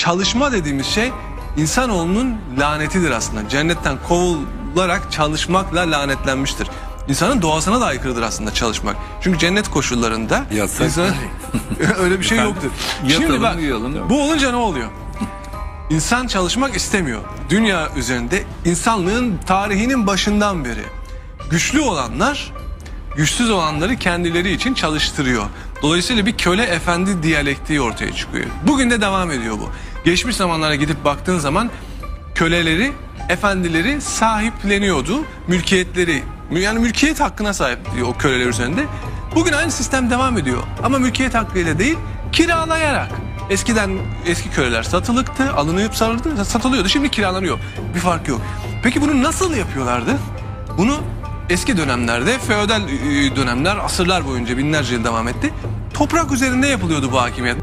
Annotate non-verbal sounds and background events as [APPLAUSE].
çalışma dediğimiz şey insanoğlunun lanetidir aslında. Cennetten kovularak çalışmakla lanetlenmiştir. İnsanın doğasına da aykırıdır aslında çalışmak. Çünkü cennet koşullarında Yasak. insan [LAUGHS] öyle bir şey yoktur. yatalım, Şimdi bak uyuyalım. bu olunca ne oluyor? İnsan çalışmak istemiyor. Dünya üzerinde insanlığın tarihinin başından beri güçlü olanlar güçsüz olanları kendileri için çalıştırıyor. Dolayısıyla bir köle efendi diyalektiği ortaya çıkıyor. Bugün de devam ediyor bu. Geçmiş zamanlara gidip baktığın zaman köleleri, efendileri sahipleniyordu. Mülkiyetleri, yani mülkiyet hakkına sahip diyor o köleler üzerinde. Bugün aynı sistem devam ediyor. Ama mülkiyet hakkıyla değil, kiralayarak. Eskiden eski köleler satılıktı, alınıp satılıyordu. Şimdi kiralanıyor. Bir fark yok. Peki bunu nasıl yapıyorlardı? Bunu eski dönemlerde, feodal dönemler, asırlar boyunca binlerce yıl devam etti. Toprak üzerinde yapılıyordu bu hakimiyet.